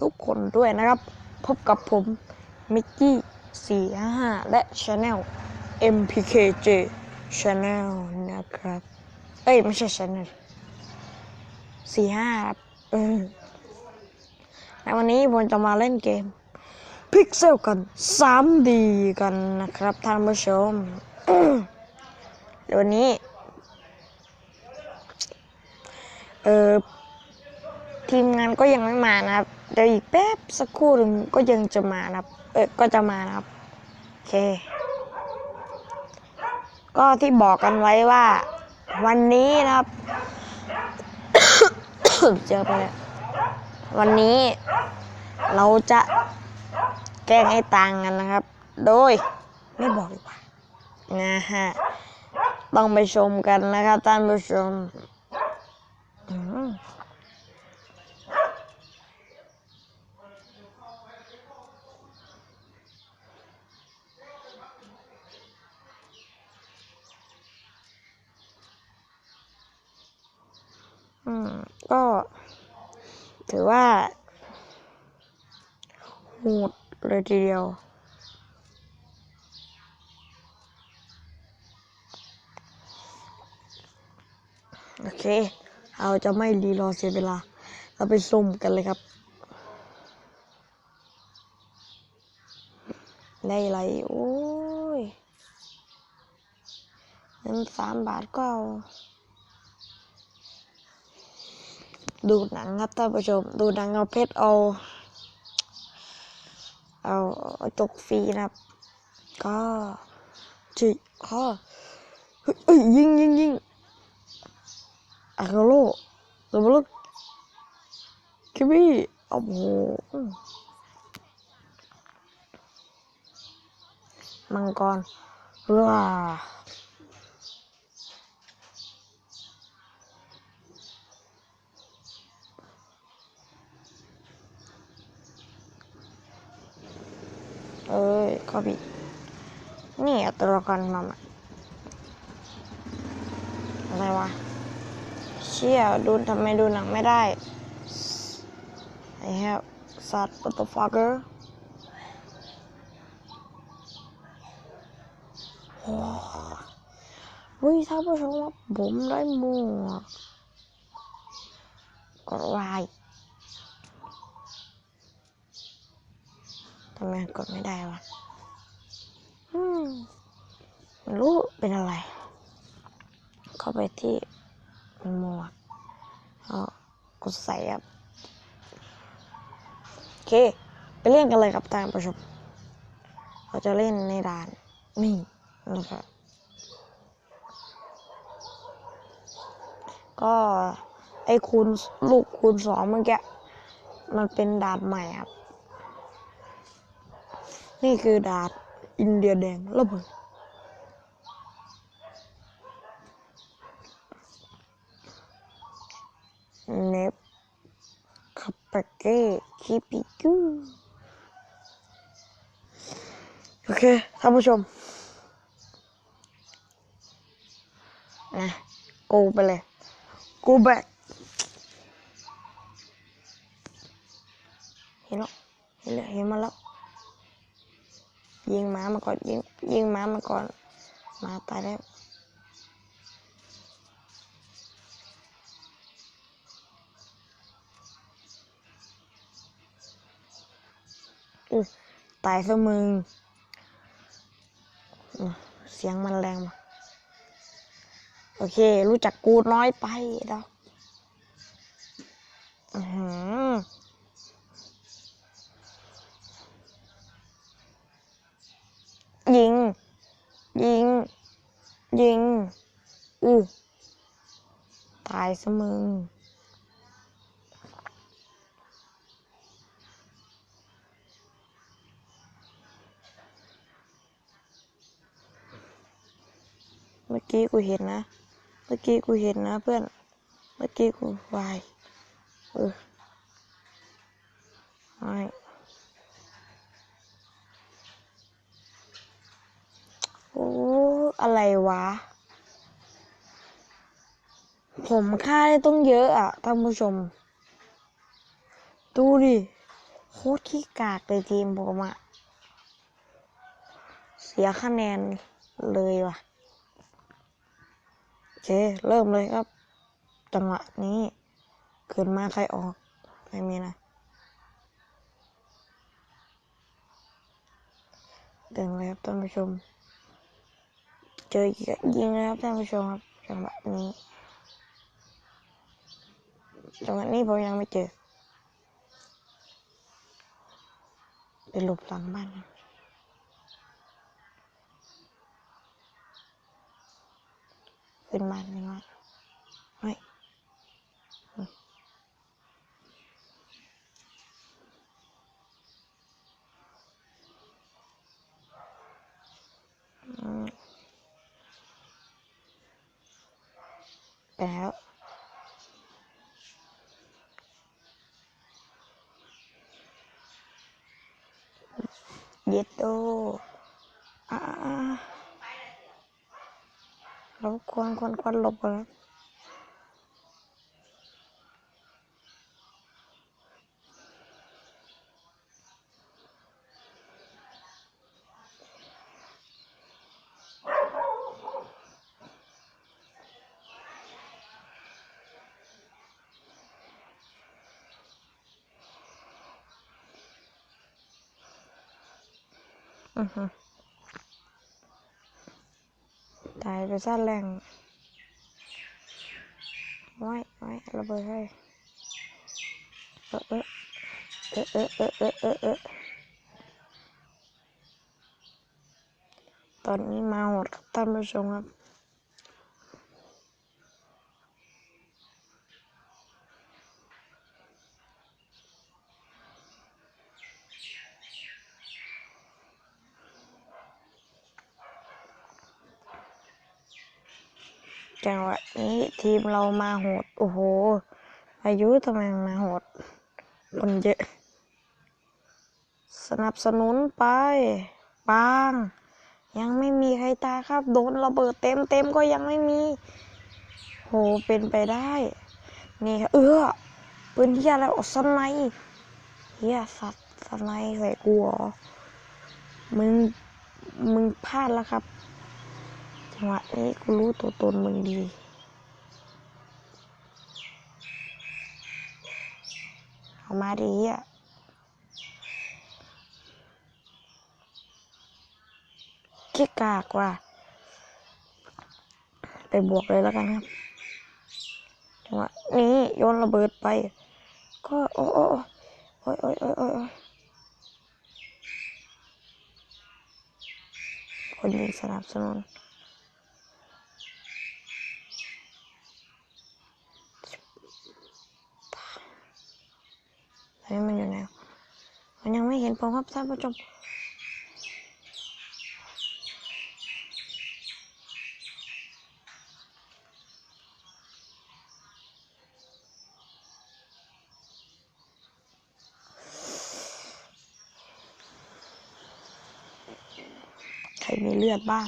ทุกคนด้วยนะครับ พบกับผม มิกกี้455 และ Channel MPKJ Channel นะครับ เอ้ย ไม่ใช่ Channel 45 ครับเออในวันนี้ผมจะมาเล่นเกมพิกเซลกัน 3D กันนะครับ ท่านผู้ชมเดี๋ยววันนี้ เออ ทีมงานก็ยังไม่มานะครับเดี๋ยวอีกแป๊บสักครู่หนึ่งก็ยังจะมานะครับ เออก็จะมานะครับโอเค ก็ที่บอกกันไว้ว่า วันนี้นะครับเจอไปแล้ววันนี้เราจะแกล้งให้ตังกันนะครับ โดยไม่บอกดีกว่านะฮะต้องไปชมกันนะครับท่านผู้ชม อืม ก็ ถือว่าโหดเลยทีเดียว โอเคเราจะไม่รีรอเสียเวลา เราไปซุ่มกันเลยครับได้ไรโอ้ยเงินสามบาทก็เอา ดูหนังครับท่านผู้ชม ดูหนังเอาเพชรเอา เอาเอาจกฟรีนะครับ ก็จิข้อเฮ้ยยิงยิงยิงอาคาโลสมลุกคิบี้โอ้โหมังกรว้า เอ้ยคอบีนี่อาตัวละครมาใหม่อะไรวะ เชี่ยดูทำไมดูหนังไม่ได้ I have สัตว์ what the fucker โอ้เฮ้ยท่านผู้ชมว่าผมได้หมวกกดวายทำไมกดไม่ได้วะ ไม่รู้เป็นอะไร เข้าไปที่หมวกแล้วกดใส่ครับโอเค ไปเล่นกันเลยครับท่านผู้ชมเราจะเล่นในด่านนี่นะครับก็ไอ้คูณลูกคูณสองเมื่อกี้มันเป็นด่านใหม่ครับ นี่คือด่าน อินเดียแดงระเบิดเนฟคาปาเก้คิปิกูโอเคท่านผู้ชมนะกูไปเลยกูแบกเห็นแล้วเห็นแล้วเห็นมาแล้ว ยิงม้ามาก่อนยิงยิงม้ามาก่อนหมาตายแล้วตายซะมึงอืมเสียงมันแรงมาโอเค รู้จักกูน้อยไปดอกอื้อหือยิง ยิง ยิง อือตายซะมึง เมื่อกี้กูเห็นนะ เมื่อกี้กูเห็นนะเพื่อน เมื่อกี้กูวายเออไม่โอ้ อะไรวะ ผมค่าได้ต้องเยอะอะท่านผู้ชม ดูดิโคตรขี้กากเลยทีมผมอะเสียคะแนนเลยว่ะโอเค เริ่มเลยครับ จังหวะนี้ขึ้นมาใครออกไม่มีนะเดินเลยครับท่านผู้ชม เจอยิงเลยครับท่านผู้ชมครับจังหวะนี้ จังนี้ผมยังไม่เจอไปหลบหลังบ้านขึ้นบ้านขึ้นบ้านเฮ้ยอืมอืมไปแล้ว ย็ดโดอ่าเราควรควรควรหลบก่อนายไปซ่อนแรงไว้ไว้ระเบิดให้เออเออเออเออเออเออเออตอนนี้มาหมดครับท่านผู้ชมครับ จังหวะนี้ทีมเรามาโหด โอ้โห อายุทำไมมาโหดคนเยอะ สนับสนุนไปปังยังไม่มีใครตาครับ โดนระเบิดเต็มเต็มก็ยังไม่มี โหเป็นไปได้ นี่เออปืนเฮียอะไรออกสไนเฮียสัตว์สไนป์ใส่กูเหรอมึงมึงพลาดแล้วครับ จังหวะนี้กูรู้ตัวตนมึงดีเอามาดีอะขี้กากว่ะไปบวกเลยแล้วกันครับจังหวะนี้โยนระเบิดไป ก็โอ้โอ้โอ้ยโอ้ยโอ้ยโอ้ยโอ้ยคนยิงสนับสนุน อนนี้มันอยู่ไหนมันยังไม่เห็นผมครับท่านผู้ชมใครมีเลือดบ้าง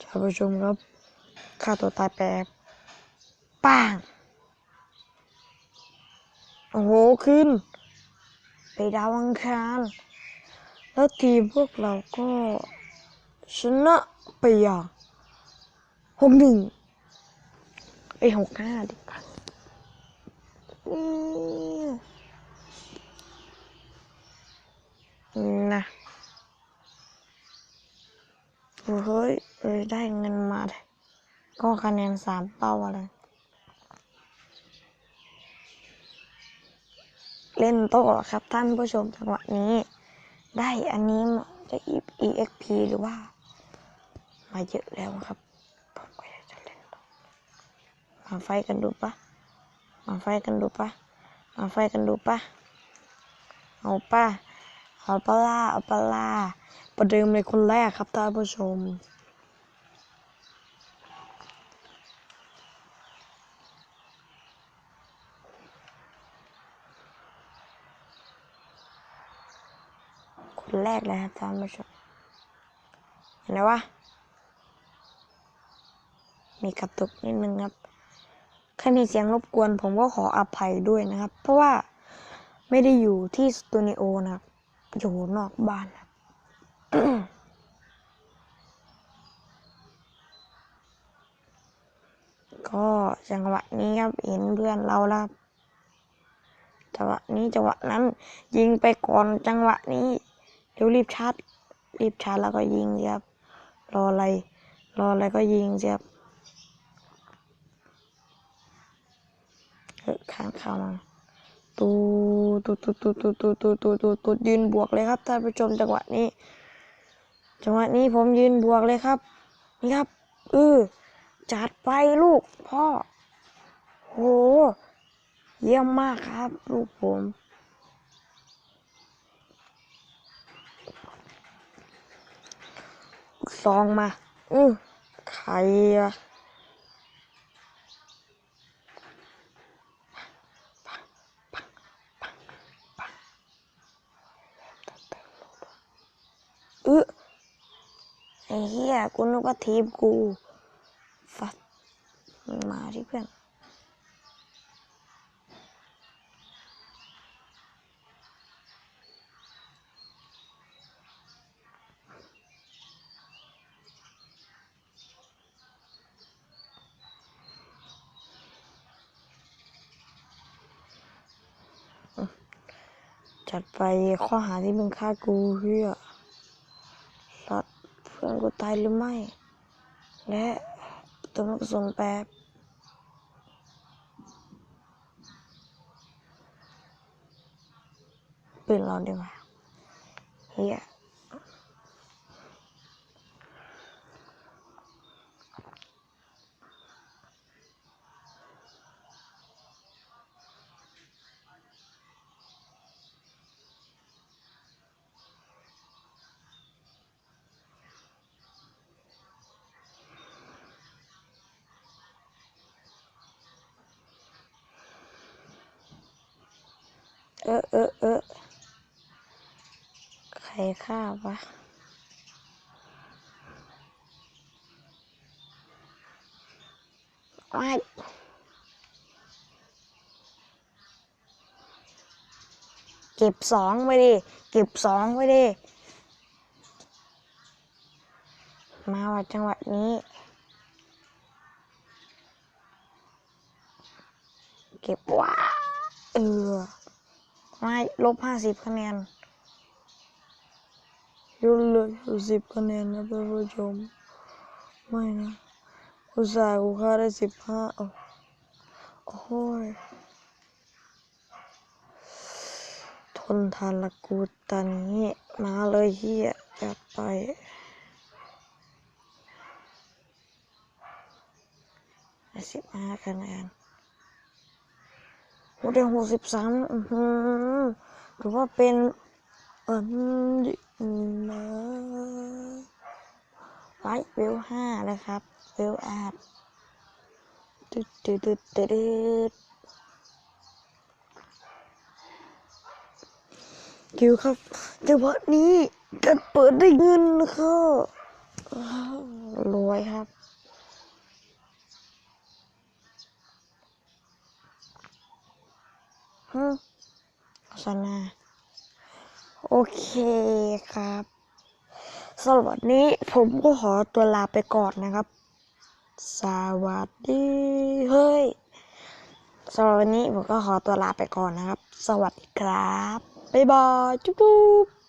ท่านผู้ชมครับฆ่าตัวตายแปบป้าง ขึ้นไปดาวอังคาร แล้วทีพวกเราก็ชนะไปอย่างหกหนึ่งไอหกห้าดิค่ะนะโอ้เฮ้ยเอ้ยได้เงินมาเลยก็คะแนนสามเป้าอะไร เล่นโต้ครับ ท่านผู้ชมจังหวะนี้ ได้อันนี้จะ EXP หรือว่า มาเยอะแล้วครับผมก็อยากจะเล่นมาไฟกันดูปะมาไฟกันดูปะมาไฟกันดูปะเอาปะเอาปะล่าเอาปะล่าประเดิมเลยคนแรกครับท่านผู้ชม แรกเลยครับท่านผู้ชมเห็นไหมวะมีกระตุกนิดนึงครับถ้ามีเสียงรบกวนผมก็ขออภัยด้วยนะครับ เพราะว่าไม่ได้อยู่ที่สตูดิโอนะครับอยู่นอกบ้านครับก็จังหวะนี้ครับเห็นเพื่อนเราแล้วจังหวะนี้จังหวะนั้น ยิงไปก่อนจังหวะนี้ เดี๋ยวรีบชาร์จรีบชาร์จแล้วก็ยิงครับรออะไร รออะไรก็ยิงครับเข้างเข้ามาตูตูตูตูตูตูตูตูตูตูยืนบวกเลยครับท่านผู้ชมจังหวะนี้ จังหวะนี้ผมยืนบวกเลยครับ นี่ครับเออจัดไปลูกพ่อโหเยี่ยมมากครับ ลูกผม ซองมา อือใครอะเออไอ้เหี้ยกูนึกว่าทีมกูฟัดมาที่เพื่อน จัดไปข้อหาที่มึงฆ่ากูเพื่อสัดเพื่อนกูตายหรือไม่ และตัวมันส่งแป๊บปืนเราดีกว่าเฮียเออเออเออใครฆ่าวะไม่เก็บสองไปดิ เก็บสองไปดิ มาว่าจังหวะนี้ เก็บว้าเออ ไม่ลบห้าสิบคะแนนยุ่เลยสิบคะแนนนะท่านผู้ชม ไม่นะอุตส่าห์กูฆ่าได้สิบห้าโอ้โหยทนทานละกูตอนนี้มาเลยเฮียจัดไปสิบห้าคะแนน โอ้ได้หกสิบสามหือถือว่าเป็นอันดีนะไว้เวลห้าเลยครับเวลอาดตึ๊ดตึ๊ดตึ๊ดตึ๊ดตคิวครับจังหวะนี้การเปิดได้เงินนะครับรวยครับ ฮึโฆษณาโอเคครับสำหรับวันนี้ผมก็ขอตัวลาไปก่อนนะครับ สวัสดีเฮ้ยสำหรับวันนี้ผมก็ขอตัวลาไปก่อนนะครับ สวัสดีครับ บ๊ายบาย จุ๊บ